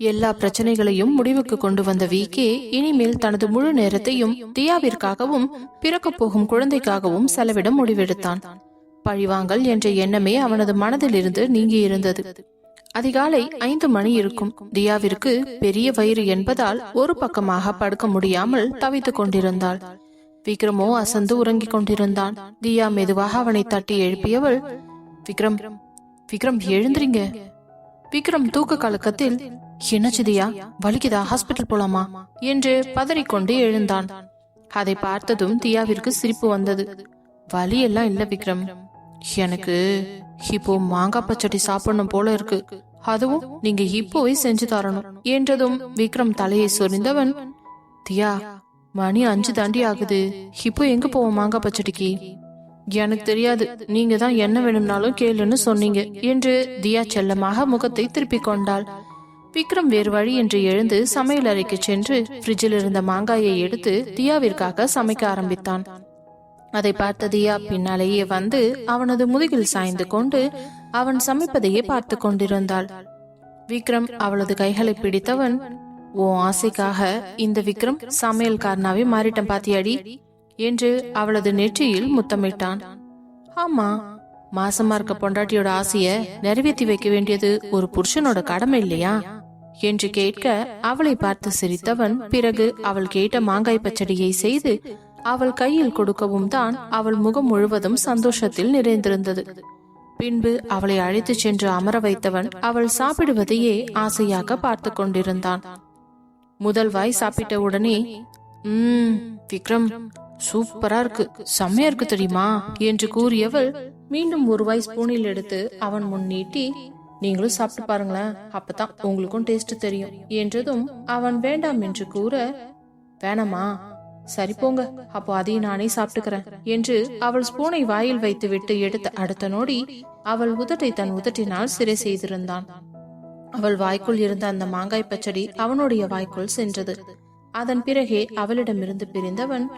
எல்லா பிரச்சனைகளையும் முடிவுக்கு கொண்டு வந்த விகே இனிமேல் தனது முழு நேரத்தையும் தியாவிற்காகவும் பிறக்கப் போகும் குழந்தைக்காகவும் செலவிட முடிவெடுத்தான். பழிவாங்கல் என்ற எண்ணமே அவனது மனதிலிருந்து நீங்கி இருந்தது அதிகாலை ஐந்து மணி இருக்கும். தியாவிற்கு பெரிய வயிறு என்பதால் ஒரு பக்கமாக படுக்க முடியாமல் தவித்துக் கொண்டிருந்தாள். விக்ரமோ அசந்து உறங்கிக் கொண்டிருந்தான். தியா மெதுவாக அவனை தட்டி எழுப்பியவள் விக்ரம் விக்ரம் எழுந்திரிங்க. விக்ரம் தூக்க கலக்கத்தில் என்னச்சு தியா வலிக்குதா? ஹாஸ்பிட்டல் போலாமா? என்று பதறிக்கொண்டு எழுந்தான். அதை பார்த்ததும் தியாவிற்கு சிரிப்பு வந்தது. வலி எல்லாம் இல்ல விக்ரம். எனக்கு இப்போ மாங்காய் பச்சடி சாப்பிடணும் போல இருக்கு. அதுவும் நீங்க இப்போவே செஞ்சு தரணும் என்றதும் விக்ரம் தலையை சொரிந்தவன் தியா மணி அஞ்சு தாண்டி ஆகுது. இப்போ எங்க போவோம் மாங்காய் பச்சடிக்கு? எனக்கு தெரியாது. நீங்க தான் என்ன வேணும்னாலும் கேளுன்னு சொன்னீங்க என்று தியா செல்லமாக முகத்தை திருப்பிக் கொண்டாள். விக்ரம் வேறு வழி என்று எழுந்து சமையல் அறைக்கு சென்று ஃப்ரிட்ஜில் இருந்த மாங்காயை எடுத்து தியாவிற்காக சமைக்க ஆரம்பித்தான். அதை பார்த்த தியா பின்னாலேயே வந்து அவனது முதுகில் சாய்ந்து கொண்டு அவன் சமைப்பதையே பார்த்து கொண்டிருந்தாள். விக்ரம் அவளது கைகளை பிடித்தவன் ஓ ஆசைக்காக இந்த விக்ரம் சமையல்காரனாவே மாறிட்டம் பாத்தியாடி என்று அவளது நெற்றியில் முத்தமிட்டான். ஆமா மாசமா இருக்க பொண்டாட்டியோட ஆசைய நிறைவேற்றி வைக்க வேண்டியது ஒரு புருஷனோட கடமை இல்லையா? என்று கேட்க அவளை பார்த்து சிரித்தவன் பிறகு அவள் கேட்ட மாங்காய் பச்சடியை செய்து அவள் கையில் கொடுக்கவும் தான் அவள் முகம் முழுவதும் சந்தோஷத்தில் நிறைந்திருந்தது. பின்பு அவளை அழைத்துச் சென்று அமர வைத்தவன் அவள் சாப்பிடுவதையே ஆசையாக பார்த்து கொண்டிருந்தான். முதல் வாய் சாப்பிட்ட உடனே உம் விக்ரம் சூப்பரா இருக்கு செம்மையா இருக்கு தெரியுமா? என்று கூறியவள் மீண்டும் ஒரு வாய் ஸ்பூனில் எடுத்து அவன் முன் நீட்டி நீங்களும் சாப்பிட்டு பாருங்களேன். அப்பதான் உங்களுக்கும் டேஸ்ட் தெரியும். என்றதும் அவன் வேண்டாம் என்று கூற வேணாமா சரி போங்க. அப்போ அதையும் நானே சாப்பிட்டுக்கிறேன். என்று அவள் ஸ்பூனை வாயில் வைத்து விட்டு எடுத்த அடுத்த நொடி அவள் உதட்டை தன் உதட்டினால் சிறை செய்திருந்தான். அவள் வாய்க்குள் இருந்த அந்த மாங்காய் பச்சடி அவனுடைய வாய்க்குள் சென்றது. அதன் பிறகே அவளிடமிருந்து பிரிந்தவன்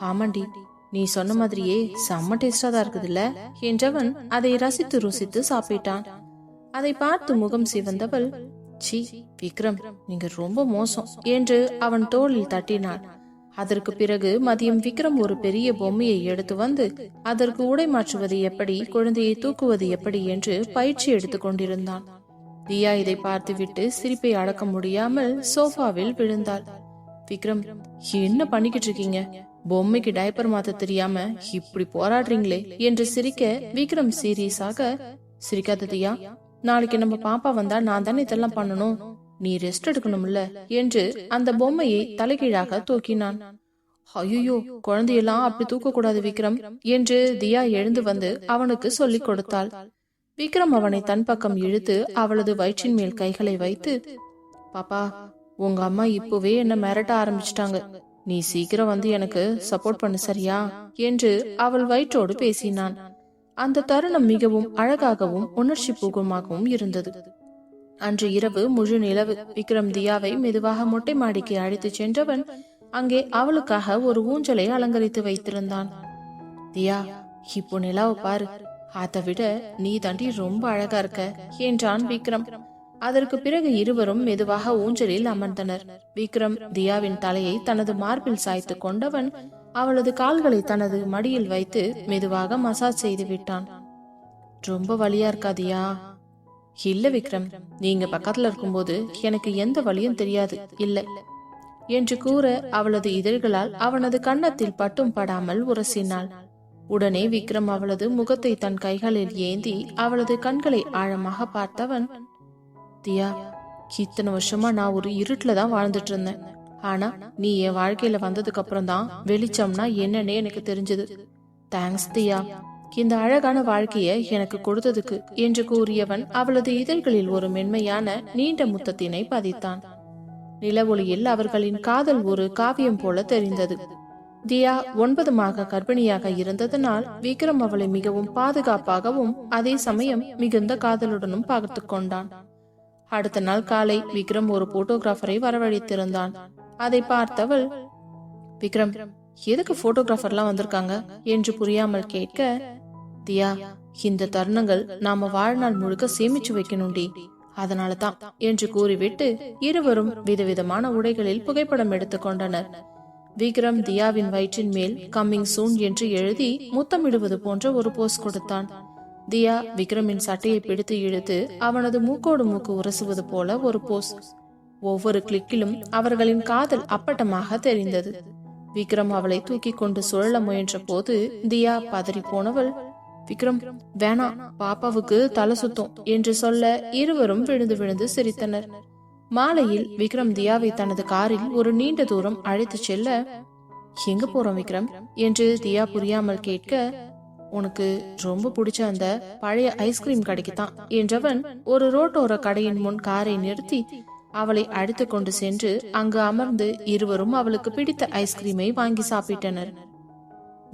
ஆமாண்டி நீ சொன்ன மாதிரியே செம்ம டேஸ்டா தான் இருக்குதுல்ல. என்றவன் அதை ரசித்து ருசித்து சாப்பிட்டான். அதை பார்த்து முகம் சிவந்தவள் சி விக்ரம் நீங்க ரொம்ப மோசம் என்று அவன் தோளில் தட்டினாள் அதற்கு பிறகு மதியம் விக்ரம் ஒரு பெரிய பொம்மையை எடுத்து வந்து அதற்கு உடை மாற்றுவது எப்படி குழந்தையை தூக்குவது எப்படி? என்று பயிற்சி எடுத்துக் கொண்டிருந்தான். தியா இதை பார்த்துவிட்டு சிரிப்பை அடக்க முடியாமல் சோஃபாவில் விழுந்தாள். விக்ரம் என்ன பண்ணிக்கிட்டு இருக்கீங்க? பொம்மைக்கு டைப்பர் மாத்த தெரியாம இப்படி போராடுறீங்களே? என்று சிரிக்க விக்ரம் சீரியஸாக சிரிக்காத தியா நாளைக்கு நம்ம பாப்பா வந்தா நான் தானே இதெல்லாம் பண்ணணும். நீ ரெஸ்ட் எடுக்கணும்ல என்று அந்த பொம்மையை தலைகீழாக தூக்கினான். ஐயோ குழந்தையெல்லாம் அப்படி தூக்க கூடாது விக்ரம் என்று தியா எழுந்து வந்து அவனுக்கு சொல்லிக் கொடுத்தாள். விக்ரம் அவனை தன் பக்கம் இழுத்து அவளது வயிற்றின் மேல் கைகளை வைத்து பாப்பா உங்க அம்மா இப்பவே என்ன மிரட்ட ஆரம்பிச்சிட்டாங்க. நீ சீக்கிரம் வந்து எனக்கு சப்போர்ட் பண்ணு சரியா? என்று அவள் வயிற்றோடு பேசினான். அந்த தருணம் மிகவும் அழகாகவும் உணர்ச்சி பூர்வமாகவும் இருந்தது. அன்று இரவு முழு நிலவு விக்ரம் தியாவை மெதுவாக மொட்டை மாடிக்கு அழைத்துச் சென்றவன் அங்கே அவளுக்காக ஒரு ஊஞ்சலை அலங்கரித்து வைத்திருந்தான். தியா இப்போ நிலாவை பாரு. அதை விட நீ தாண்டி ரொம்ப அழகா இருக்க என்றான் விக்ரம். அதற்கு பிறகு இருவரும் மெதுவாக ஊஞ்சலில் அமர்ந்தனர். விக்ரம் தியாவின் தலையை தனது மார்பில் சாய்த்து கொண்டவன் அவளது கால்களை தனது மடியில் வைத்து மெதுவாக மசாஜ் செய்து விட்டான். ரொம்ப வலியா இருக்காதியா இல்ல விக்ரம். நீங்க பக்கத்துல இருக்கும்போது எனக்கு எந்த வழியும் தெரியாது. இல்ல. என்று கூற அவளது இதழ்களால் அவனது கன்னத்தில் பட்டும் படாமல் உரசினாள். உடனே விக்ரம் அவளது முகத்தை தன் கைகளில் ஏந்தி அவளது கண்களை ஆழமாக பார்த்தவன் தியா இத்தனை வருஷமா நான் ஒரு இருட்டில் தான் வாழ்ந்துட்டு இருந்தேன். ஆனா நீ என் வாழ்க்கையில வந்ததுக்கு அப்புறம் தான் வெளிச்சம்னா என்னன்னே எனக்கு தெரிஞ்சது. தேங்க்ஸ் தியா. இந்த அழகான வாழ்க்கைய எனக்கு கொடுத்ததுக்கு என்று கூறியவன் அவளது இதழ்களில் ஒரு மென்மையான நீண்ட முத்தத்தினை பதித்தான். நிலவொளியில் அவர்களின் காதல் ஒரு காவியம் போல தெரிந்தது. தியா ஒன்பது மாத கர்ப்பிணியாக இருந்ததனால் விக்ரம் அவளை மிகவும் பாதுகாப்பாகவும் அதே சமயம் மிகுந்த காதலுடனும் பார்த்து கொண்டான். அடுத்த நாள் காலை விக்ரம் ஒரு போட்டோகிராஃபரை வரவழைத்திருந்தான். அதை பார்த்தவள் விக்ரம் எதுக்கு போட்டோகிராஃபர்லாம் வந்திருக்காங்க? என்று புரியாமல் கேட்க தியா இந்த தருணங்கள் நாம வாழ்நாள் முழுக்க சேமிச்சு வைக்கணும்டி. அதனால தான் என்று கூறிவிட்டு இருவரும் விதவிதமான உடைகளில் புகைப்படம் எடுத்துக்கொண்டனர் விக்ரம் தியாவின் வயிற்றின் மேல் கம்மிங் சூன் என்று எழுதி முத்தமிடுவது போன்ற ஒரு போஸ் கொடுத்தான். தியா விக்ரமின் சட்டையை பிடித்து இழுத்து அவனது மூக்கோடு மூக்கு உரசுவது போல ஒரு போஸ். ஒவ்வொரு கிளிக்கிலும் அவர்களின் காதல் அப்பட்டமாக தெரிந்தது. விக்ரம் அவளை தூக்கி கொண்டு சுழல முயன்ற போது தியா பதறி போனவள் விக்ரம் வேணா பாப்பாவுக்கு தலை சுத்தம் என்று சொல்ல இருவரும் விழுந்து விழுந்து சிரித்தனர். மாலையில் விக்ரம் தியாவை தனது காரில் ஒரு நீண்ட தூரம் அழைத்துச் செல்ல எங்க போறோம் விக்ரம்? என்று தியா புரியாமல் கேட்க உனக்கு ரொம்ப பிடிச்ச அந்த பழைய ஐஸ்கிரீம் கடைக்கு தான் என்றவன் ஒரு ரோட்டோர கடையின் முன் காரை நிறுத்தி அவளை அழைத்து கொண்டு சென்று அங்கு அமர்ந்து இருவரும் அவளுக்கு பிடித்த ஐஸ்கிரீமை வாங்கி சாப்பிட்டனர்.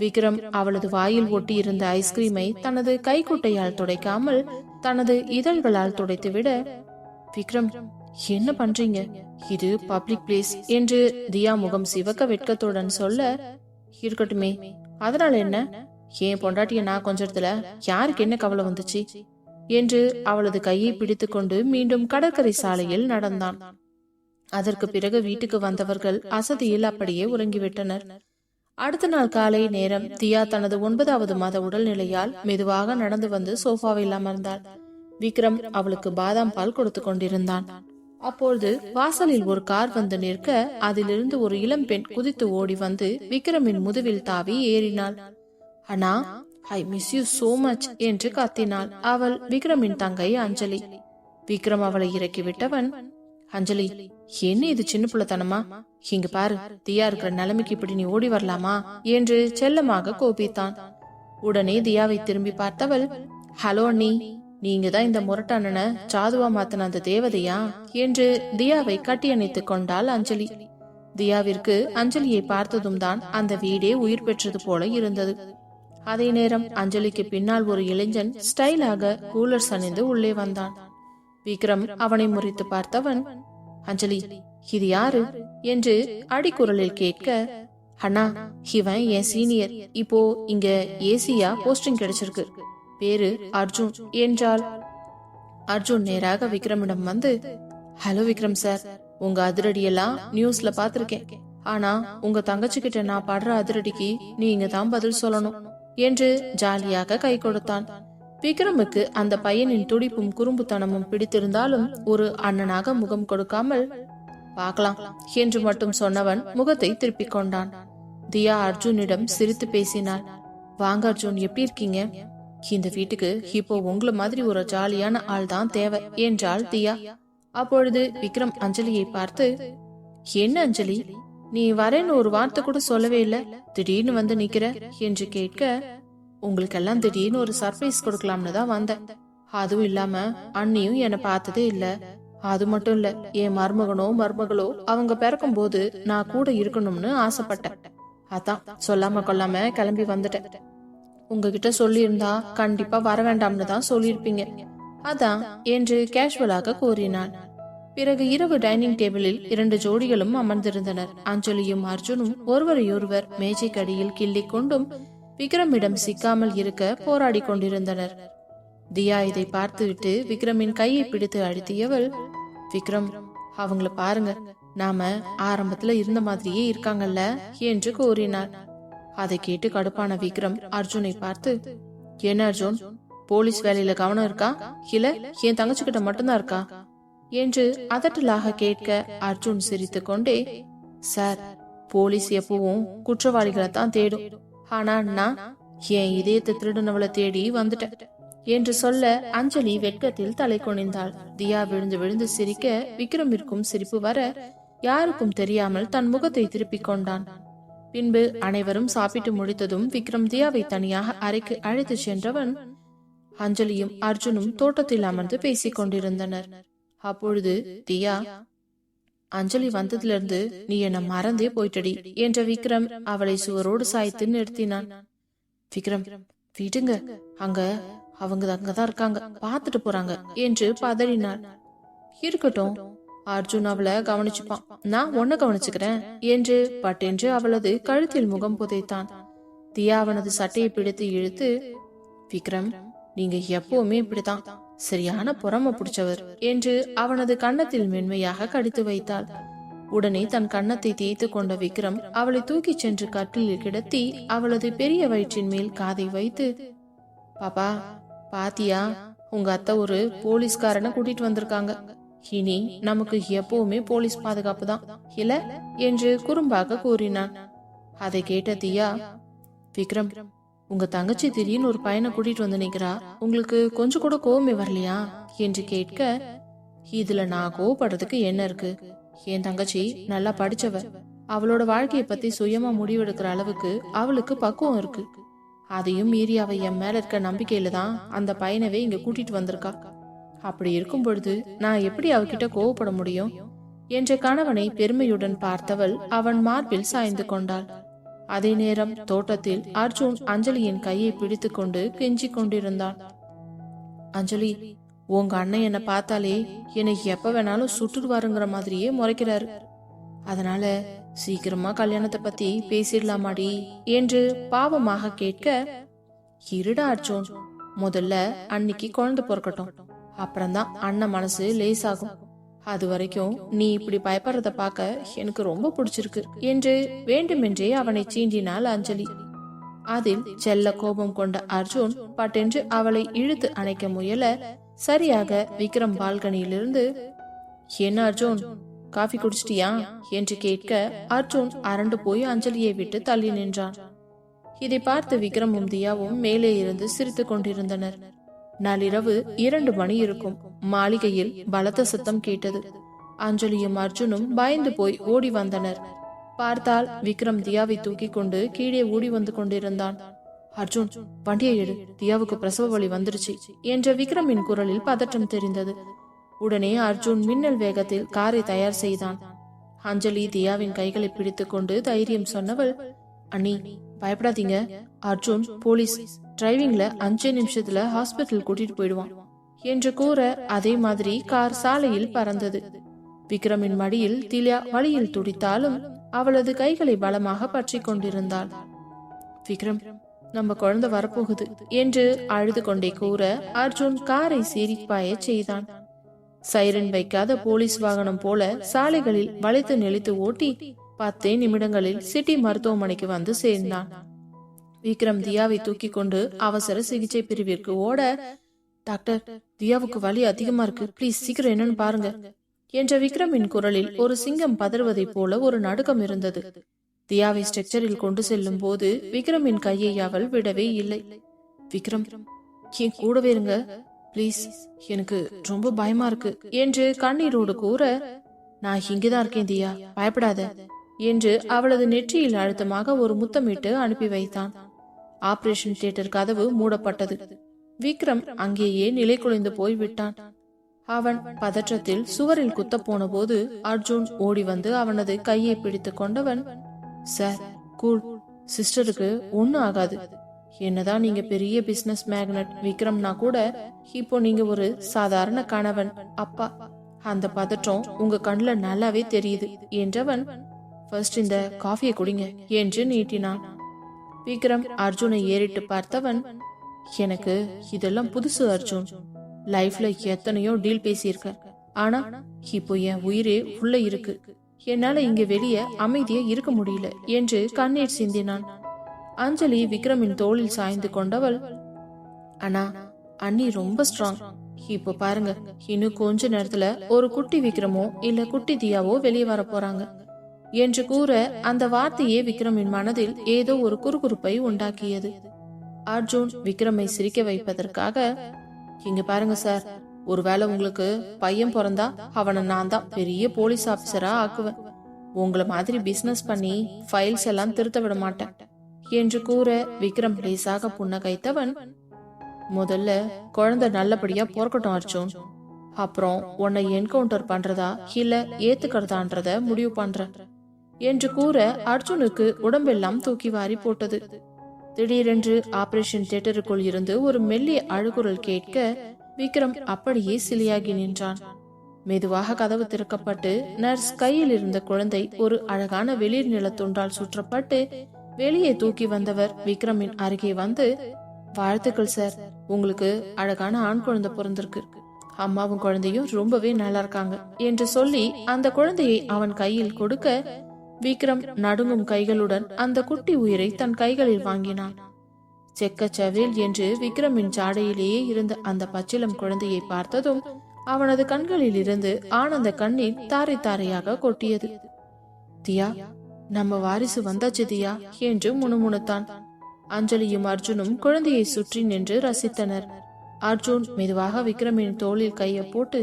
விக்ரம் அவளது வாயில் ஒட்டியிருந்த ஐஸ்கிரீமை தனது கைக்குட்டையால் துடைக்காமல் தனது இதழ்களால் துடைத்துவிட விக்ரம் என்ன பண்றீங்க? இது பப்ளிக் பிளேஸ் என்று தியா முகம் சிவக்க வெட்கத்துடன் சொல்ல இருக்கட்டுமே அதனால என்ன? ஏன் பொண்டாட்டிய நான் கொஞ்சத்துல யாருக்கு என்ன கவலை வந்துச்சு? என்று அவளது கையை பிடித்துக்கொண்டு மீண்டும் கடற்கரை சாலையில் நடந்தான். அதற்கு பிறகு வீட்டுக்கு வந்தவர்கள் அசதியில் அப்படியே உறங்கிவிட்டனர். அடுத்த நாள் காலை நேரம் தியா தனது ஒன்பதாவது மாத உடல்நிலையால் மெதுவாக நடந்து வந்து சோஃபாவில் அமர்ந்தாள். விக்ரம் அவளுக்கு பாதாம் பால் கொடுத்து கொண்டிருந்தான். அப்பொழுது வாசலில் ஒரு கார் வந்து நிற்க அதிலிருந்து ஒரு இளம் பெண் குதித்து ஓடி வந்து விக்ரமின் முதுவில் தாவி ஏறினாள். அண்ணா I miss you so much என்று கத்தினாள் அவள் விக்ரமின் தங்கை அஞ்சலி. விக்ரம் அவளை இறக்கி விட்டவன் அஞ்சலி என்ன இது சின்ன பிள்ளைத்தனமா? இங்க பாரு தியா இருக்கிற நிலைமைக்கு இப்படி நீ ஓடி வரலாமா? என்று செல்லமாக கோபித்தான். உடனே தியாவை திரும்பி பார்த்தவள் ஹலோ அண்ணி நீங்க தான் இந்த முரட்டானன சாதுவா மாத்தின அந்த தேவதையா? என்று தியாவை கட்டியணைத்துக் கொண்டாள் அஞ்சலி. தியாவிற்கு அஞ்சலியை பார்த்ததும் தான் அந்த வீடே உயிர் பெற்றது போல இருந்தது. அதே நேரம் அஞ்சலிக்கு பின்னால் ஒரு இளைஞன் ஸ்டைலாக கூலர் அணிந்து உள்ளே வந்தான். விக்ரம் அவனை முறித்து பார்த்தவன் அஞ்சலி இது யாரு? என்று அடிக்குரலில் கேட்க அண்ணா இவன் என் சீனியர். இப்போ இங்க ஏசியா போஸ்டிங் கிடைச்சிருக்கு. பேரு அர்ஜுன் என்றால் அர்ஜுன் நேராக விக்ரமிடம் வந்து ஹலோ விக்ரம் சார் உங்க அதிரடியெல்லாம் நியூஸ்ல பாத்திருக்கேன் ஆனா உங்க தங்கச்சி கிட்ட நான் படுற அதிரடிக்கு நீங்க தான் பதில் சொல்லணும். என்று ஜாலியாக கை கொடுத்தான். விக்ரமுக்கு அந்த பையனின் துடிப்பும் குறும்புத்தனமும் பிடித்திருந்தாலும் ஒரு அண்ணனாக முகம் கொடுக்காமல் பார்க்கலாம் என்று மட்டும் சொன்னவன் முகத்தை திருப்பிக் கொண்டான். தியா அர்ஜுனிடம் சிரித்து பேசினாள். வாங்க அர்ஜுன் எப்படி இருக்கீங்க? இந்த வீட்டுக்கு இப்போ உங்களை மாதிரி ஒரு ஜாலியான ஆள் தான் தேவை என்றாள் தியா. அப்பொழுது விக்ரம் அஞ்சலியை பார்த்து என்ன அஞ்சலி? நீ வரேன்னு ஒரு வார்த்தை கூட சொல்லவே இல்ல. திடீர்னு வந்து நிக்கிற என்று கேட்க உங்களுக்கெல்லாம் திடீர்னு ஒரு சர்ப்ரைஸ் கொடுக்கலாம்னு தான் வந்தேன். அதுவும் இல்லாம அண்ணியும் என்னை பார்த்ததே இல்ல. அது மட்டும் இல்ல என் மருமகனோ மருமகளோ அவங்க பிறக்கும் போது நான் கூட இருக்கணும்னு ஆசைப்பட்டேன். அதான் சொல்லாம கொள்ளாம கிளம்பி வந்துட்டேன். உங்ககிட்ட சொல்லியிருந்தா கண்டிப்பா வர வேண்டாம்னு தான் சொல்லியிருப்பீங்க. அதான் என்று கேஷுவலாக கூறினான். பிறகு இரவு டைனிங் டேபிளில் இரண்டு ஜோடிகளும் அமர்ந்திருந்தனர். அஞ்சலியும் அர்ஜுனும் ஒருவரையொருவர் மேஜைக்கடியில் கிள்ளிக் கொண்டும் விக்ரமிடம் சிக்காமல் இருக்க போராடி கொண்டிருந்தனர். தியா இதை பார்த்துவிட்டு விக்ரமின் கையை பிடித்து அழுத்தியவள் விக்ரம் அவங்கள பாருங்க. நாம ஆரம்பத்துல இருந்த மாதிரியே இருக்காங்கல்ல? என்று கூறினார் அதை கேட்டு கடுப்பான விக்ரம் அர்ஜுனை பார்த்து என்ன அர்ஜுன்? போலீஸ் வேலையில கவனம் இருக்கா? இல்ல என் தங்கச்சி கிட்ட மட்டும்தான் இருக்கா? என்று அதட்டலாக கேட்க அர்ஜுன் சிரித்துக் கொண்டே சார் போலீஸ் எப்பவும் குற்றவாளிகளை தான் தேடும். ஆனா நான் என் இதயத்தை திருடுனவளை தேடி வந்துட்டேன் என்று சொல்ல அஞ்சலி வெட்கத்தில் தலை குனிந்தாள். தியா விழுந்து விழுந்து சிரிக்க விக்ரமிற்கும் சிரிப்பு வர யாருக்கும் தெரியாமல் தன் முகத்தை திருப்பிக் கொண்டான். பின்பு அனைவரும் சாப்பிட்டு முடித்ததும் விக்ரம் தியாவை தனியாக அறைக்கு அழைத்து சென்றவன் அஞ்சலியும் அர்ஜுனும் தோட்டத்தில் அமர்ந்து பேசிக் கொண்டிருந்தனர். அப்பொழுது தியா அஞ்சலி வந்ததுல இருந்து நீ என்ன மறந்தே போயிட்டடி என்ற விக்ரம் அவளை சுவரோடு சாய்த்து நிறுத்தினான். விக்ரம் விடுங்க. அங்க அவங்க அங்கதான் இருக்காங்க. பாத்துட்டு போறாங்க என்று பதறினாள். இருக்கட்டும். அர்ஜுன் அவளை கவனிச்சுப்பான். நான் உன்னை கவனிச்சுக்கிறேன் என்று பட்டென்று அவளது கழுத்தில் முகம் புதைத்தான். தியா அவனது சட்டையை பிடித்து இழுத்து விக்ரம் நீங்க எப்பவுமே இப்படிதான் சரியான புறம பிடிச்சவர் என்று அவனது கன்னத்தில் மென்மையாக கடித்து வைத்தாள். உடனே தன் கன்னத்தை தேய்த்து கொண்ட விக்ரம் அவளை தூக்கிச் சென்று கட்டிலில் கிடத்தி அவளது பெரிய வயிற்றின் மேல் காதை வைத்து பாப்பா பாத்தியா? உங்க அத்தை ஒரு போலீஸ்காரனை கூட்டிட்டு வந்திருக்காங்க. இனி நமக்கு எப்பவுமே போலீஸ் பாதுகாப்பு தான் இல்ல? என்று குறும்பாக கூறினான். அதை கேட்ட தியா விக்ரம் உங்க தங்கச்சி திடீர்னு ஒரு பையனை கூட்டிட்டு வந்து நிக்கிறா? உங்களுக்கு கொஞ்சம் கூட கோவமே வரலையா? என்று கேட்க இதுல நான் கோவப்படுறதுக்கு என்ன இருக்கு? என் தங்கச்சி நல்லா படிச்சவ. அவளோட வாழ்க்கைய பத்தி சுயமா முடிவெடுக்கிற அளவுக்கு அவளுக்கு பக்குவம் இருக்கு. அதையும் மீறி அவ என் மேல இருக்க நம்பிக்கையில தான் அந்த பையனவே இங்க கூட்டிட்டு வந்திருக்கா. அப்படி இருக்கும் பொழுது நான் எப்படி அவகிட்ட கோவப்பட முடியும்? என்ற கணவனை பெருமையுடன் பார்த்தவள் அவன் மார்பில் சாய்ந்து கொண்டாள். அதே நேரம் தோட்டத்தில் அர்ஜுன் அஞ்சலியின் கையை பிடித்துக்கொண்டு கெஞ்சி கொண்டிருந்தான் அஞ்சலி உங்க அண்ணன் என்ன பார்த்தாலே என்னை எப்ப வேணாலும் சுட்டுடுவாருங்கிற மாதிரியே முறைக்கிறாரு. அதனால சீக்கிரமா கல்யாணத்தை பத்தி பேசிடலாமாடி? என்று பாவமாக கேட்க இருடா அர்ஜுன் முதல்ல அன்னைக்கு குழந்தை பிறக்கட்டும். அப்புறம்தான் அண்ணன் மனசு லேசாகும். அது வரைக்கும் நீ இப்படி பயப்படுறத பார்க்க எனக்கு ரொம்ப பிடிச்சிருக்கு என்று வேண்டுமென்றே அவனை சீண்டினாள் அஞ்சலி. அதில் செல்ல கோபம் கொண்ட அர்ஜுன் பட்டென்று அவளை இழுத்து அணைக்க முயல சரியாக விக்ரம் பால்கனியிலிருந்து என்ன அர்ஜுன் காஃபி குடிச்சிட்டியா? என்று கேட்க அர்ஜுன் அரண்டு போய் அஞ்சலியை விட்டு தள்ளி நின்றான். இதை பார்த்து விக்ரமும் தியாவும் மேலே இருந்து சிரித்துக் கொண்டிருந்தனர். நள்ளிரவு இரண்டு மணி இருக்கும். மாளிகையில் பலத்த சத்தம் கேட்டது. அஞ்சலியும் அர்ஜுனும் பயந்து போய் ஓடி வந்தனர். பார்த்தால் விக்ரம் தியாவை தூக்கி கொண்டு கீழே ஓடி வந்து கொண்டிருந்தான். அர்ஜுன் வண்டியை எடு. தியாவுக்கு பிரசவ வலி வந்துருச்சு என்ற விக்ரமின் குரலில் பதற்றம் தெரிந்தது. உடனே அர்ஜுன் மின்னல் வேகத்தில் காரை தயார் செய்தான். அஞ்சலி தியாவின் கைகளை பிடித்துக்கொண்டு தைரியம் சொன்னவள் அண்ணி பயப்படாதீங்க. அர்ஜுன் போலீஸ். டிரைவிங்ல அஞ்சு நிமிஷத்துல ஹாஸ்பிட்டல் கூட்டிட்டு போயிடுவான். என்று கூற அதே மாதிரி கார் சாலையில் பறந்தது. விக்ரமின் மடியில் திலியா வழியில் துடித்தாலும் அவளது கைகளை பலமாக பற்றி கொண்டிருந்தாள். விக்ரம் நம்ம குழந்தை வரப்போகுது என்று அழுது கொண்டே கூற அர்ஜுன் காரை சீரிப்பாய செய்தான். சைரன் வைக்காத போலீஸ் வாகனம் போல சாலைகளில் வளைத்து நெளித்து ஓட்டி பத்தே நிமிடங்களில் சிட்டி மருத்துவமனைக்கு வந்து சேர்ந்தான். விக்ரம் தியாவை தூக்கி கொண்டு அவசர சிகிச்சை பிரிவிற்கு ஓட டாக்டர் தியாவுக்கு வலி அதிகமா இருக்கு. ப்ளீஸ் சீக்கிரம் என்னன்னு பாருங்க. என்ற விக்ரமின் குரலில் ஒரு சிங்கம் பதறுவதைப் போல ஒரு நடுக்கம் இருந்தது. தியாவை ஸ்ட்ரெக்சரில் கொண்டு செல்லும் போது விக்ரமின் கையை அவள் விடவே இல்லை. விக்ரம் என் கூடவே இருங்க. ப்ளீஸ் எனக்கு ரொம்ப பயமா இருக்கு. என்று கண்ணீரோடு கூற நான் இங்கேதான் இருக்கேன் தியா. பயப்படாத. என்று அவளது நெற்றியில் அழுத்தமாக ஒரு முத்தமிட்டு அனுப்பி வைத்தான். ஆபரேஷன் தியேட்டர் கதவு மூடப்பட்டது. விக்ரம் அங்கேயே நிலை குலைந்து போய் விட்டான் அவன் பதற்றத்தில் சுவரில் குத்த போன போது அர்ஜுன் ஓடி வந்து அவனது கையை பிடித்து கொண்டவன் சார் கூல். சிஸ்டருக்கு ஒன்னும் ஆகாது. என்னதான் நீங்க பெரிய பிசினஸ் மேக்னட் விக்ரம்னா கூட இப்போ நீங்க ஒரு சாதாரண கணவன் அப்பா. அந்த பதற்றம் உங்க கண்ணுல நல்லாவே தெரியுது என்றவன் ஃபர்ஸ்ட் இந்த காஃபியை குடிங்க என்று நீட்டினான். விக்ரம் அர்ஜுனை ஏறிட்டு பார்த்தவன் எனக்கு இதெல்லாம் புதுசு அர்ஜுன். லைஃப்ல எத்தனையோ டீல் பேசியிருக்க. ஆனா இப்போ என் உயிரே உள்ள இருக்கு. என்னால இங்க வெளியே அமைதியா இருக்க முடியல என்று கண்ணீர் சிந்தினான். அஞ்சலி விக்ரமின் தோளில் சாய்ந்து கொண்டவள் அண்ணா அண்ணி ரொம்ப ஸ்ட்ராங் இப்போ பாருங்க இன்னும் கொஞ்ச நேரத்துல ஒரு குட்டி விக்ரமோ இல்ல குட்டி தியாவோ வெளியே வர போறாங்க. என்று கூற அந்த வார்த்தையே விக்ரமின் மனதில் ஏதோ ஒரு குறுகுறுப்பை உண்டாக்கியது. அர்ஜுன் விக்ரமை சிரிக்க வைப்பதற்காக இங்க பாருங்க சார் ஒருவேளை உங்களுக்கு பையன் பிறந்தா அவனை நான் தான் பெரிய போலீஸ் ஆபீசரா ஆக்குவேன். உங்களை மாதிரி பிசினஸ் பண்ணி ஃபைல்ஸ் எல்லாம் திருத்த விட மாட்டேன் என்று கூற விக்ரம் லேசாக புன்னகைத்தவன் முதல்ல குழந்தை நல்லபடியா பொறக்கட்டும் அர்ஜுன். அப்புறம் உன்னை என்கவுண்டர் பண்றதா இல்ல ஏத்துக்கிறதான்றத முடிவு பண்றேன். என்று கூற அர்ஜுனுக்கு உடம்பெல்லாம் தூக்கி வாரி போட்டது. திடீரென்று ஆபரேஷன் தியேட்டருக்குள் இருந்து ஒரு மெல்லிய அழுகுரல் கேட்க விக்ரம் அப்படியே சிலியாகி நின்றான். மெதுவாக கதவு திறக்கப்பட்டு நர்ஸ் கையில் இருந்த குழந்தை ஒரு அழகான வெளிர் நிலத்துண்டால் சுற்றப்பட்டு வெளியே தூக்கி வந்தவர் விக்ரமின் அருகே வந்து வாழ்த்துக்கள் சார் உங்களுக்கு அழகான ஆண் குழந்தை பிறந்திருக்கு. அம்மாவும் குழந்தையும் ரொம்பவே நல்லா இருக்காங்க என்று சொல்லி அந்த குழந்தையை அவன் கையில் கொடுக்க விக்ரம் நடுங்கும் கைகளுடன் அந்த குட்டி உயிரை தன் கைகளில் வாங்கினான். செக்கச்சவேல் என்று விக்ரமின் ஜாடையிலேயே இருந்த அந்த பச்சிலம் குழந்தையை பார்த்ததும் அவனது கண்களில் இருந்து ஆனந்த கண்ணீர் தாரை தாரையாக கொட்டியது. தியா நம்ம வாரிசு வந்தாச்சு தியா என்று முணுமுணுத்தான். அஞ்சலியும் அர்ஜுனும் குழந்தையை சுற்றி நின்று ரசித்தனர். அர்ஜுன் மெதுவாக விக்ரமின் தோளில் கையை போட்டு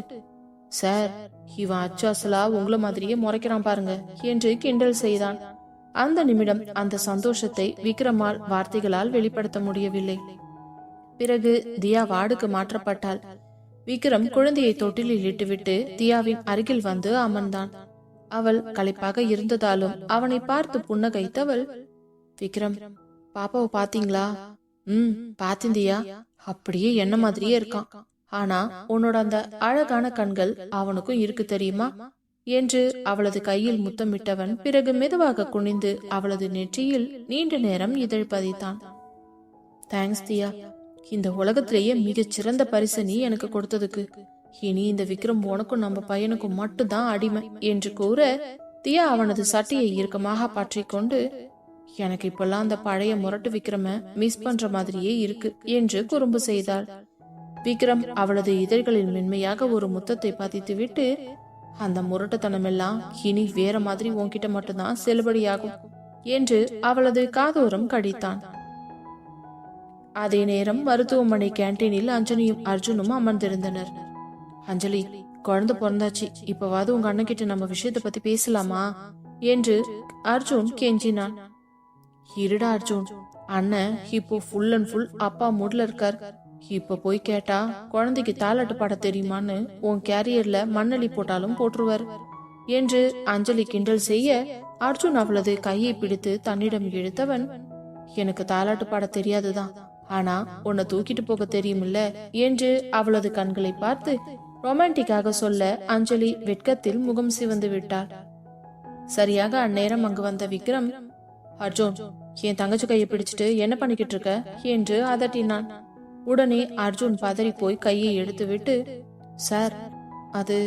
சார் இவன் அச்சாசலா உங்கள மாதிரியே முறைக்கிறான் பாருங்க என்று கிண்டல் செய்தான். அந்த நிமிடம் அந்த சந்தோஷத்தை விக்ரமால் வார்த்தைகளால் வெளிப்படுத்த முடியவில்லை. பிறகு தியா வார்டுக்கு மாற்றப்பட்டாள். விக்ரம் குழந்தையை தொட்டிலில் இட்டுவிட்டு தியாவின் அருகில் வந்து அமர்ந்தான். அவள் களைப்பாக இருந்ததாலும் அவனை பார்த்து புன்னகைத்தவள் விக்ரம் பாப்பாவை பாத்தீங்களா? ம் பாத்திந்தியா அப்படியே என்ன மாதிரியே இருக்கான். ஆனா உன்னோட அந்த அழகான கண்கள் அவனுக்கும் இருக்கு தெரியுமா? என்று அவளது கையில் முத்தமிட்டவன் பிறகு மெதுவாக குனிந்து அவளது நெற்றியில் நீண்ட நேரம் இதழ் பதித்தான் தேங்க்ஸ் தியா. இந்த உலகத்திலேயே மிகச் சிறந்த பரிசு நீ எனக்கு கொடுத்ததுக்கு. இனி இந்த விக்ரம் உனக்கும் நம்ம பையனுக்கும் மட்டும்தான் அடிமை என்று கூற தியா அவனது சட்டையை இறுக்கமாக பற்றி கொண்டு எனக்கு இப்பெல்லாம் அந்த பழைய முரட்டு விக்ரம மிஸ் பண்ற மாதிரியே இருக்கு என்று குறும்பு செய்தாள். விக்ரம் அவளது இதழ்களில் மென்மையாக ஒரு முத்தத்தை பதித்துவிட்டு அந்த முரட்டுத்தனமெல்லாம் இனி வேற மாதிரி உன்கிட்ட மட்டும்தான் செல்லுபடியாகும் என்று அவளது காதோரம் கடித்தான். அதே நேரம் மருத்துவமனை கேண்டீனில் அஞ்சலியும் அர்ஜுனும் அமர்ந்திருந்தனர். அஞ்சலி குழந்தை பிறந்தாச்சு இப்பவாது உங்க அண்ணன் கிட்ட நம்ம விஷயத்த பத்தி பேசலாமா? என்று அர்ஜுன் கெஞ்சினான். இருடா அர்ஜுன் அண்ணன் இப்போ ஃபுல் அண்ட் ஃபுல் அப்பா மூட்ல இருக்கார். இப்ப போய் கேட்டா குழந்தைக்கு தாலாட்டு பாட தெரியுமான்னு உன் கேரியர்ல மண்ணலி போட்டாலும் போட்டுருவார் என்று அஞ்சலி கிண்டல் செய்ய அர்ஜுன் அவளது கையை பிடித்து தன்னிடம் இழுத்தவன் எனக்கு தாலாட்டு பாட தெரியாதுதான் ஆனா உன்னை தூக்கிட்டு போக தெரியுமில்ல என்று அவளது கண்களை பார்த்து ரொமான்டிக்காக சொல்ல அஞ்சலி வெட்கத்தில் முகம் சிவந்து விட்டாள். சரியாக அந்நேரம் அங்கு வந்த விக்ரம் அர்ஜுன் என் தங்கச்சி கையை பிடிச்சிட்டு என்ன பண்ணிக்கிட்டு இருக்க? என்று அதட்டினான். உடனே அர்ஜுன் பதறி போய் கையை எடுத்துவிட்டு சார் அது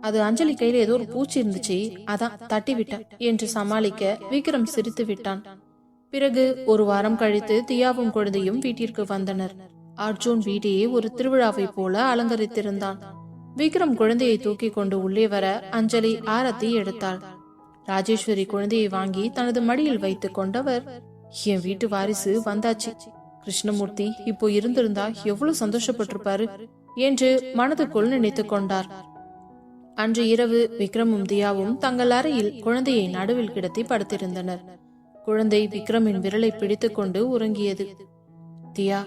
அது அஞ்சலி கையில ஏதோ ஒரு பூச்சி இருந்துச்சு அதான் தட்டி விட்டேன் என்று சமாளிக்க விக்ரம் சிரித்து விட்டான். பிறகு ஒரு வாரம் கழித்து தியாவும் குழந்தையும் வீட்டிற்கு வந்தனர். அர்ஜுன் வீட்டையே ஒரு திருவிழாவை போல அலங்கரித்திருந்தான். விக்ரம் குழந்தையை தூக்கி கொண்டு உள்ளே வர அஞ்சலி ஆரத்தி எடுத்தாள். ராஜேஸ்வரி குழந்தையை வாங்கி தனது மடியில் வைத்துக் கொண்டவர் என் வீட்டு வாரிசு வந்தாச்சு. கிருஷ்ணமூர்த்தி இப்போ இருந்திருந்தா எவ்வளவு சந்தோஷப்பட்டிருப்பாரு என்று மனதுக்குள் நினைத்துக் கொண்டார். அன்று இரவு விக்ரமும் தியாவும் தங்கள் அறையில் குழந்தையை நடுவில் கிடத்தி படுத்திருந்தனர். குழந்தை விக்ரமின் விரலை பிடித்துக்கொண்டு உறங்கியது. தியா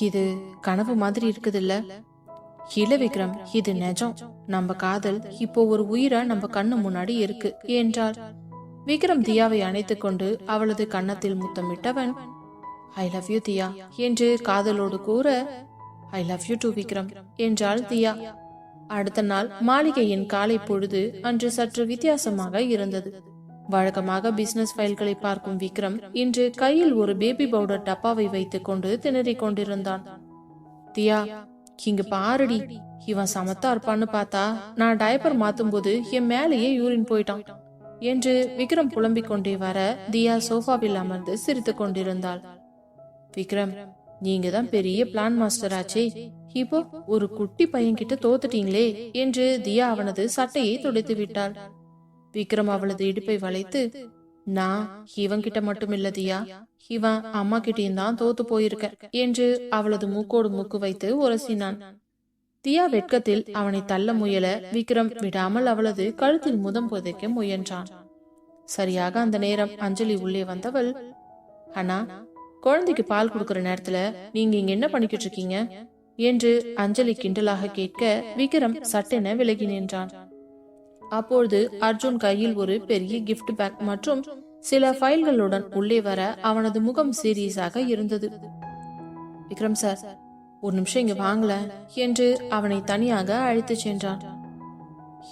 இது கனவு மாதிரி இருக்குதுல்ல? இல்ல விக்ரம் இது நிஜம். நம்ம காதல் இப்போ ஒரு உயிரா நம்ம கண்ணு முன்னாடி இருக்கு என்றார். விக்ரம் தியாவை அணைத்துக் கொண்டு அவளது கன்னத்தில் முத்தமிட்டவன் ஐ லவ் யூ தியா என்று காதலோடு கூற I love you too Vikram என்றாள் தியா. அடுத்த நாள் மாளிகையின் காலை பொழுது அன்று சற்று வித்தியாசமாக இருந்தது. வழக்கமாக பிசினஸ் ஃபைல்களை பார்க்கும் விக்ரம் இன்று கையில் ஒரு பேபி பவுடர் டப்பாவை வைத்துக் கொண்டு திணறிக் கொண்டிருந்தான். தியா இங்க பாருடி இவன் சமத்தா இருப்பான்னு பார்த்தா நான் டயப்பர் மாத்தும் போது என் மேலேயே யூரின் போயிட்டான் என்று விக்ரம் புலம்பிக் கொண்டே வர தியா சோஃபாவில் அமர்ந்து சிரித்துக் கொண்டிருந்தாள். விக்ரம் நீங்க தான் பெரிய பிளான் மாஸ்டர் ஆச்சே. இப்போ ஒரு குட்டி பையன் கிட்ட தோத்துட்டீங்களே என்று தியா அவனது சட்டையை துடைத்து விட்டாள். விக்ரம் அவளது இடுப்பை வளைத்து நான் இவன் கிட்ட மட்டும் இல்ல தியா. இவன் அம்மா கிட்டயும் தான் தோத்து போயிருக்க என்று அவளது மூக்கோடு மூக்கு வைத்து உரசினான். தியா வெட்கத்தில் அவனை தள்ள முயல விக்ரம் விடாமல் அவளது கழுத்தில் முதம் புதைக்க முயன்றான். சரியாக அந்த நேரம் அஞ்சலி உள்ளே வந்தவள் அண்ணா குழந்தைக்கு பால் கொடுக்கிற நேரத்துல நீங்க இங்க என்ன பண்ணிக்கிட்டு இருக்கீங்க? என்று அஞ்சலி கிண்டலாக கேட்க விக்ரம் சட்டென விலகி நின்றான். அப்பொழுது அர்ஜுன் கையில் ஒரு பெரிய கிஃப்ட் பேக் மற்றும் சில ஃபைல்களுடன் உள்ளே வர அவனது முகம் சீரியஸாக இருந்தது. விக்ரம் சார் ஒரு நிமிஷம் இங்க வாங்கல என்று அவனை தனியாக அழைத்து சென்றான்.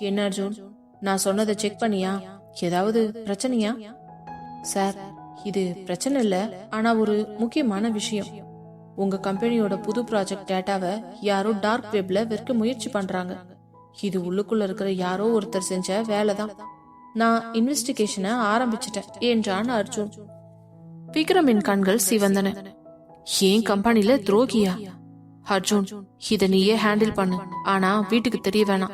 என்ன அர்ஜுன் நான் சொன்னதை செக் பண்ணியா? ஏதாவது பிரச்சனையா? சார் இது பிரச்சனை இல்ல ஆனா ஒரு முக்கியமான விஷயம். உங்க கம்பெனியோட புது ப்ராஜெக்ட் டேட்டாவை யாரோ டார்க் வெப்ல விற்க முயற்சி பண்றாங்க. இது உள்ளுக்குள்ள இருக்கிற யாரோ ஒருத்தர் செஞ்ச வேலை தான் நான் இன்வெஸ்டிகேஷனை ஆரம்பிச்சிட்டேன் என்றான் அர்ஜுன். விக்ரமின் கண்கள் சிவந்தன. ஏன் கம்பெனில துரோகியா? அர்ஜுன் இத நீயே ஹேண்டில் பண்ணு. ஆனா வீட்டுக்கு தெரிய வேணாம்.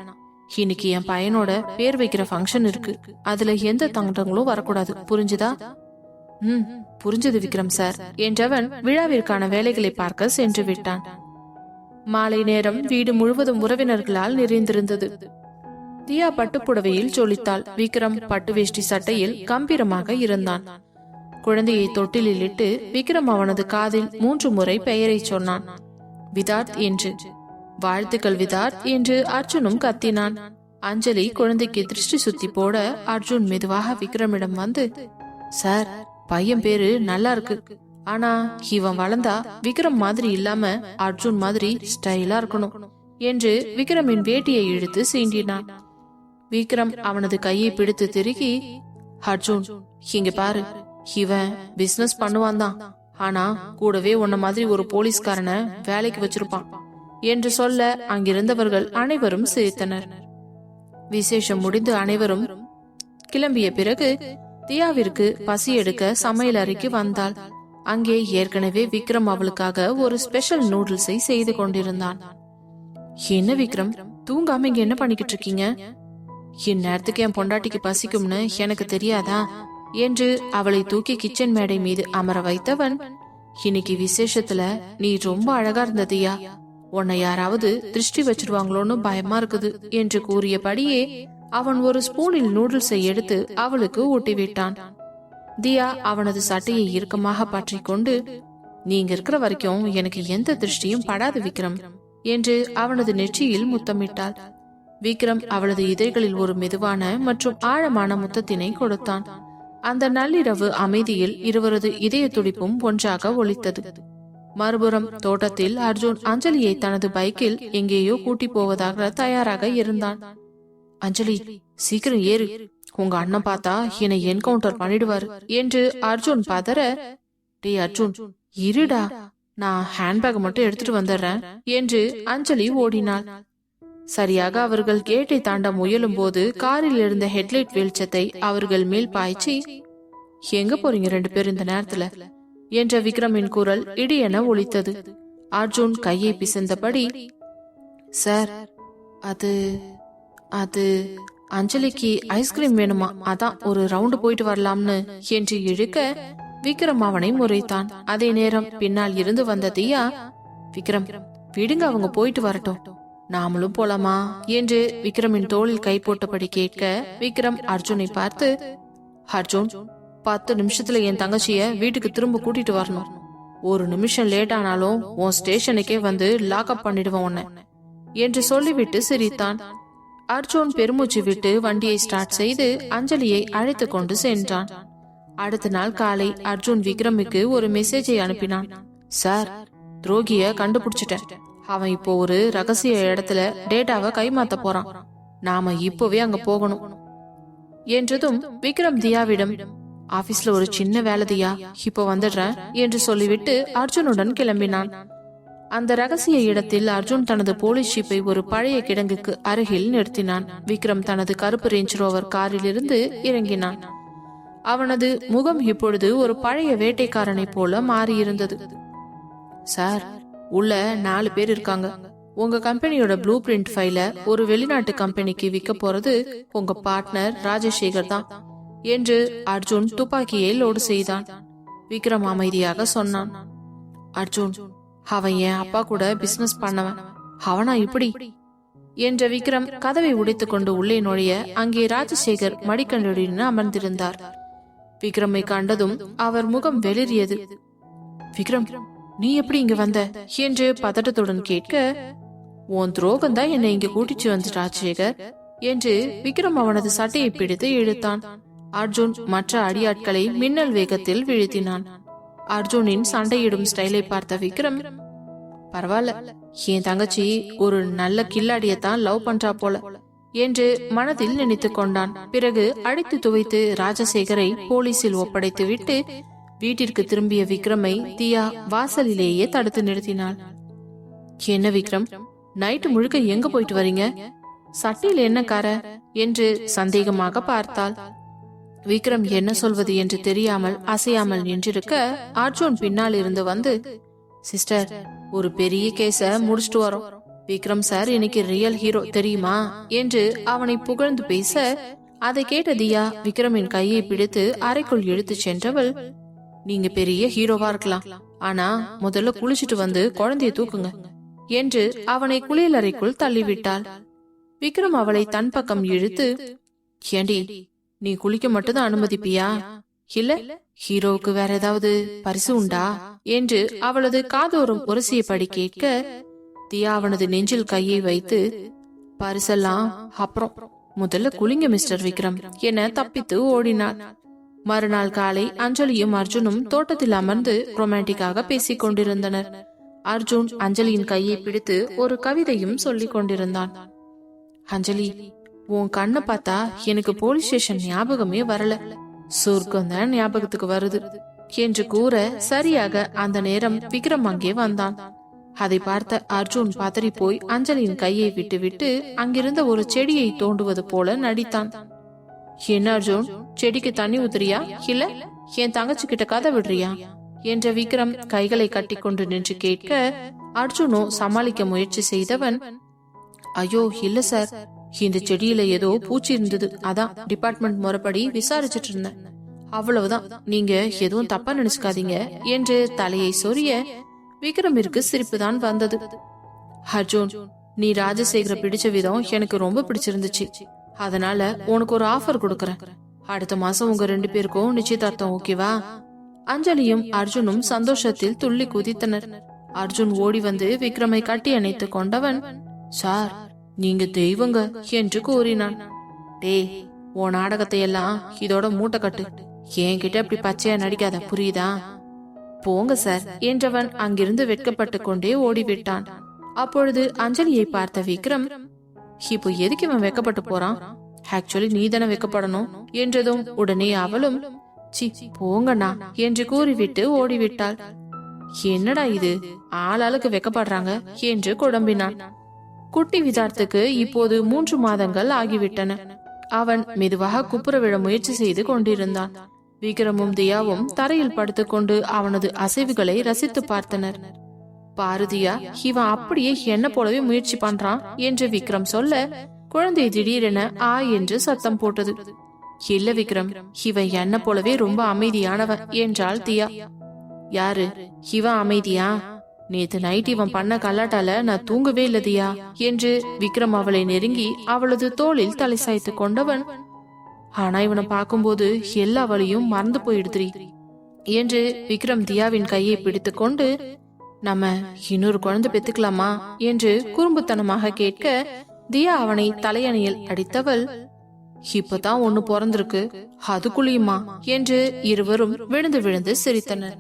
இன்னைக்கு என் பையனோட பேர் வைக்கிற ஃபங்க்ஷன் இருக்கு. அதுல எந்த தங்கங்களும் வரக்கூடாது. புரிஞ்சுதா? ம் புரிஞ்சது விக்ரம் சார். என்றவன் விழாவிற்கான வேலைகளை பார்க்க சென்று விட்டான். மாலை நேரம் வீடு முழுவதும் உறவினர்களால் நிறைந்திருந்தது. தியா பட்டுப்புடவையில் ஜொலித்தாள். விக்ரம் பட்டு வேஷ்டி சட்டையில் கம்பீரமாக இருந்தான். குழந்தையை தொட்டிலில் இட்டு விக்ரம் அவனது காதில் மூன்று முறை பெயரை சொன்னான். விதார்த் என்று. வாழ்த்துக்கள் விதார்த் என்று அர்ஜுனும் கத்தினான். அஞ்சலி குழந்தைக்கு திருஷ்டி சுத்தி போட அர்ஜுன் மெதுவாக விக்ரமிடம் வந்து சார் பையன் பேரு நல்லா இருக்கு. ஆனா இவன் வளர்ந்தா விக்ரம் மாதிரி இல்லாம அர்ஜுன் மாதிரி ஸ்டைலா இருக்கணும் என்று விக்ரமின் வேட்டியை இழுத்து சீண்டினான். விக்ரம் அவனது கையை பிடித்து திருகி அர்ஜுன் இங்க பாரு. இவன் பிசினஸ் பண்ணுவான் தான். ஆனா கூடவே உன்ன மாதிரி ஒரு போலீஸ்காரனை வேலைக்கு வச்சிருப்பான் என்று சொல்ல அங்கிருந்தவர்கள் அனைவரும் சிரித்தனர். விசேஷம் முடிந்து அனைவரும் கிளம்பிய பிறகு தியாவிற்கு பசி எடுக்க சமையல் அறைக்கு வந்தாள். அங்கே ஏற்கனவே விக்ரம் அவளுக்காக ஒரு ஸ்பெஷல் நூடுல்ஸை செய்து கொண்டிருந்தான். என்ன விக்ரம்? தூங்காம இங்க என்ன பண்ணிக்கிட்டு இருக்கீங்க? இந்நேரத்துக்கு என் பொண்டாட்டிக்கு பசிக்கும்னு எனக்கு தெரியாதா? என்று அவளை தூக்கி கிச்சன் மேடை மீது அமர வைத்தவன் இன்னைக்கு விசேஷத்துல நீ ரொம்ப அழகா இருந்ததியா உன்னை யாராவது திருஷ்டி வச்சிருவாங்களோன்னு பயமா இருக்குது என்று கூறியபடியே அவன் ஒரு ஸ்பூனில் நூடுல்ஸை எடுத்து அவளுக்கு ஊட்டிவிட்டான். தியா அவனது சட்டையை இறுக்கமாக பற்றி கொண்டு நீங்க இருக்கிற வரைக்கும் எனக்கு எந்த திருஷ்டியும் படாது விக்ரம் என்று அவனது நெற்றியில் முத்தமிட்டாள். விக்ரம் அவளது இதழ்களில் ஒரு மெதுவான மற்றும் ஆழமான முத்தத்தினை கொடுத்தான். அந்த நள்ளிரவு அமைதியில் இருவரது இதய துடிப்பும் ஒன்றாக ஒலித்தது. மறுபுறம் தோட்டத்தில் அர்ஜுன் அஞ்சலியை தனது பைக்கில் எங்கேயோ கூட்டி போவதாக தயாராக இருந்தான். அஞ்சலி சீக்கிரம் ஏறு. உங்க அண்ணன் பார்த்தா என்னை என்கவுண்டர் பண்ணிடுவாரு என்று அர்ஜுன் பதற டேய் அர்ஜுன் இருடா. நான் ஹேண்ட்பேக் மட்டும் எடுத்துட்டு வந்துடுறேன் என்று அஞ்சலி ஓடினாள். சரியாக அவர்கள் கேட்டை தாண்ட முயலும் போது காரில் இருந்த ஹெட்லைட் வெளிச்சத்தை அவர்கள் மேல் பாய்ச்சி எங்க போறீங்க ரெண்டு பேரும் இந்த நேரத்துல? என்ற விக்ரமின் குரல் இடியென ஒழித்தது அர்ஜுன் கையை பிசைந்தபடி சார் அது அது அஞ்சலிக்கு ஐஸ்கிரீம் வேணுமா? அதான் ஒரு ரவுண்டு போயிட்டு வரலாம்னு. என்று இழுக்க விக்ரம் அவனை முறைத்தான். அதே நேரம் பின்னால் இருந்து வந்த தியா விக்ரம் விடுங்க அவங்க போயிட்டு வரட்டும். நாமளும் போலாமா? என்று விக்ரமின் தோளில் கை போட்டபடி கேட்க விக்ரம் அர்ஜுனை பார்த்து அர்ஜுன் பத்து நிமிஷத்துல என் தங்கச்சிய வீட்டுக்கு திரும்ப கூட்டிட்டு வரணும். ஒரு நிமிஷம் லேட் ஆனாலும் உன் ஸ்டேஷனுக்கே வந்து லாக்அப் பண்ணிடுவேன் உன்னை. என்று சொல்லிவிட்டு சிரித்தான். அர்ஜுன் பெருமூச்சு விட்டு வண்டியை ஸ்டார்ட் செய்து அஞ்சலியை அழைத்து கொண்டு சென்றான். அடுத்த நாள் காலை அர்ஜுன் விக்ரமுக்கு ஒரு மெசேஜை அனுப்பினான். சார் துரோகிய கண்டுபிடிச்சிட்டேன். அவன் இப்போ ஒரு ரகசிய இடத்துல டேட்டாவை கைமாத்த போறான். நாம இப்போவே அங்க போகணும். என்றதும் விக்ரம் தியாவிடம் ஆபீஸ்ல ஒரு சின்ன வேலை தியா இப்போ வந்துடுறேன் என்று சொல்லிவிட்டு அர்ஜுனுடன் கிளம்பினான். அந்த ரகசிய இடத்தில் அர்ஜுன் தனது போலீஸ் ஷீப்பை ஒரு பழைய கிடங்குக்கு அருகில் நிறுத்தினான். விக்ரம் தனது கருப்பு ரேஞ்ச் ரோவர் காரில் இருந்து இறங்கினான். அவனது முகம் இப்பொழுது ஒரு பழைய வேட்டைக்காரனைப் போல மாறியிருந்தது. சார் உள்ள நாலு பேர் இருக்காங்க. உங்க கம்பெனியோட ப்ளூ பிரிண்ட் ஃபைல ஒரு வெளிநாட்டு கம்பெனிக்கு விற்க போறது உங்க பார்ட்னர் ராஜசேகர் தான் என்று அர்ஜுன் துப்பாக்கியை லோடு செய்தான். விக்ரம் அமைதியாக சொன்னான். அர்ஜுன் அவன் என் அப்பா கூட பிசினஸ் பண்ணவன். அவனா இப்படி? என்ற விக்ரம் கதவை உடைத்துக் கொண்டு உள்ளே நுழைய அங்கே ராஜசேகர் மடிக்கண்டுடன் அமர்ந்திருந்தார். விக்ரமை கண்டதும் அவர் முகம் வெளிரியது விக்ரம் நீ எப்படி இங்க வந்த? என்று பதட்டத்துடன் கேட்க உன் துரோகம் தான் என்னை இங்க கூட்டிச்சு வந்து ராஜசேகர் என்று விக்ரம் அவனது சட்டையை பிடித்து இழுத்தான். அர்ஜுன் மற்ற அடியாட்களை மின்னல் வேகத்தில் வீழ்த்தினான். அர்ஜுனின் சண்டையிடும் ஸ்டைலை பார்த்த விக்ரம் பரவாயில்ல என் தங்கச்சி ஒரு நல்ல கில்லாடியத்தான் லவ் பண்றா போல என்று மனதில் நினைத்துக் கொண்டான். பிறகு அடித்து துவைத்து ராஜசேகரை போலீசில் ஒப்படைத்து விட்டு வீட்டிற்கு திரும்பிய விக்ரமை தியா வாசலிலேயே தடுத்து நிறுத்தினாள். என்ன விக்ரம் நைட்டு முழுக்க எங்க போயிட்டு வரீங்க? சட்டையில் என்ன கார? என்று சந்தேகமாக பார்த்தாள். விக்ரம் என்ன சொல்வது என்று தெரியாமல் அசையாமல் நின்றிருக்க அர்ஜுன் பின்னால் இருந்து வந்து சிஸ்டர் ஒரு பெரிய கேஸ முடிச்சிட்டு வரோம். விக்ரம் சார் இன்னைக்கு ரியல் ஹீரோ தெரியுமா? என்று அவனை புகழ்ந்து பேச அதை கேட்ட தியா விக்ரமின் கையை பிடித்து அறைக்குள் இழுத்துச் சென்றவள் நீங்க பெரிய ஹீரோவா இருக்கலாம். ஆனா முதல்ல குளிச்சிட்டு வந்து குழந்தைய தூக்குங்க என்று அவனை குளியலறைக்குள் தள்ளிவிட்டாள். விக்ரம் அவளை தன் பக்கம் இழுத்து ஏண்டி நீ குளிக்க மட்டும்தான் அனுமதிப்பியா? இல்ல ஹீரோவுக்கு வேற ஏதாவது பரிசு உண்டா? என்று அவளது காதோறும் உரசியபடி கேட்க தியா அவனது நெஞ்சில் கையை வைத்து பரிசெல்லாம் அப்புறம் முதல்ல குளிங்க மிஸ்டர் விக்ரம் என தப்பித்து ஓடினார் மறுநாள் காலை அஞ்சலியும் அர்ஜுனும் தோட்டத்தில் அமர்ந்து ரொமான்டிக்காக பேசிக் கொண்டிருந்தனர். அர்ஜுன் அஞ்சலியின் கையை பிடித்து ஒரு கவிதையும் சொல்லிக் கொண்டிருந்தான். அஞ்சலி உன் கண்ணை பார்த்தா எனக்கு போலீஸ் ஸ்டேஷன் ஞாபகமே வரல. சொர்க்கம் தான் ஞாபகத்துக்கு வருது. என்று கூற சரியாக அந்த நேரம் விக்ரம் அங்கே வந்தான். அதை பார்த்த அர்ஜுன் பதறி போய் அஞ்சலியின் கையை விட்டுவிட்டு அங்கிருந்த ஒரு செடியை தோண்டுவது போல நடித்தான். என்ன அர்ஜுன்? செடிக்கு தண்ணி ஊத்துறியா? இல்ல என் தங்கச்சி கிட்ட கதை விடுறியா? என்ற விக்ரம் கைகளை கட்டிக்கொண்டு நின்று கேட்க அர்ஜுனோ சமாளிக்க முயற்சி செய்தவன் ஐயோ இல்ல சார். இந்த செடியில ஏதோ பூச்சி இருந்தது. அதான் டிபார்ட்மெண்ட் முறைப்படி விசாரிச்சிட்டு இருந்தேன் அவ்வளவுதான். நீங்க எதுவும் தப்பா நினைச்சுக்காதீங்க என்று தலையை சொரிய விக்ரமிற்கு சிரிப்புதான் வந்தது. அர்ஜுன் நீ ராஜசேகர பிடிச்ச விதம் எனக்கு ரொம்ப பிடிச்சிருந்துச்சு. அதனால உனக்கு ஒரு ஆஃபர் கொடுக்கறேன். அடுத்த மாசம் உங்க ரெண்டு பேருக்கும் நிச்சயதார்த்தம் ஓகேவா? அஞ்சலியும் அர்ஜுனும் சந்தோஷத்தில் துள்ளி குதித்தனர். அர்ஜுன் ஓடி வந்து விக்ரமை கட்டி அணைத்து கொண்டவன் சார் நீங்க தெய்வங்க என்று கூறினான். டேய் உன் நாடகத்தை எல்லாம் இதோட மூட்டை கட்டு. என்கிட்ட அப்படி பச்சையா நடிக்காத புரியுதா? போங்க சார் என்றவன் அங்கிருந்து வெட்கப்பட்டு கொண்டே ஓடிவிட்டான். அப்பொழுது அஞ்சலியை பார்த்த விக்ரம் இப்போ எதுக்கு இவன் வெக்கப்பட்டு போறான்? ஆக்சுவலி நீ தானே வெக்கப்படணும் என்றதும் உடனே அவளும் சி போங்கண்ணா என்று கூறிவிட்டு ஓடிவிட்டாள். என்னடா இது? ஆளாளுக்கு வெக்கப்படுறாங்க என்று குழம்பினான். குட்டி விதார்த்துக்கு இப்போது மூன்று மாதங்கள் ஆகிவிட்டன. அவன் மெதுவாக குப்புற விழ முயற்சி செய்து கொண்டிருந்தான். விக்ரமும் தியாவும் தரையில் படுத்துக்கொண்டு அவனது அசைவுகளை ரசித்து பார்த்தனர். பாரதியா இவன் அப்படியே என்ன போலவே முயற்சி பண்றான் என்று விக்ரம் சொல்ல குழந்தை திடீரென ஆ என்று சத்தம் போட்டது. இல்ல விக்ரம் இவன் என்ன போலவே ரொம்ப அமைதியானவன் என்றாள் தியா. யாரு? இவன் அமைதியா? நேத்து நைட் இவன் பண்ண கல்லாட்டால நான் தூங்கவே இல்லதியா என்று விக்ரம் அவளை நெருங்கி அவளது தோளில் தலை சாய்த்து கொண்டவன். ஆனா இவனை பார்க்கும்போது எல்லா வழியும் மறந்து போயிடுதுரி என்று விக்ரம் தியாவின் கையை பிடித்து கொண்டு நம்ம இன்னொரு குழந்தை பெத்துக்கலாமா? என்று குறும்புத்தனமாக கேட்க தியா அவனை தலையணையில் அடித்தவள் இப்பதான் ஒண்ணு பிறந்திருக்கு அதுக்குள்ளயுமா? என்று இருவரும் விழுந்து விழுந்து சிரித்தனர்.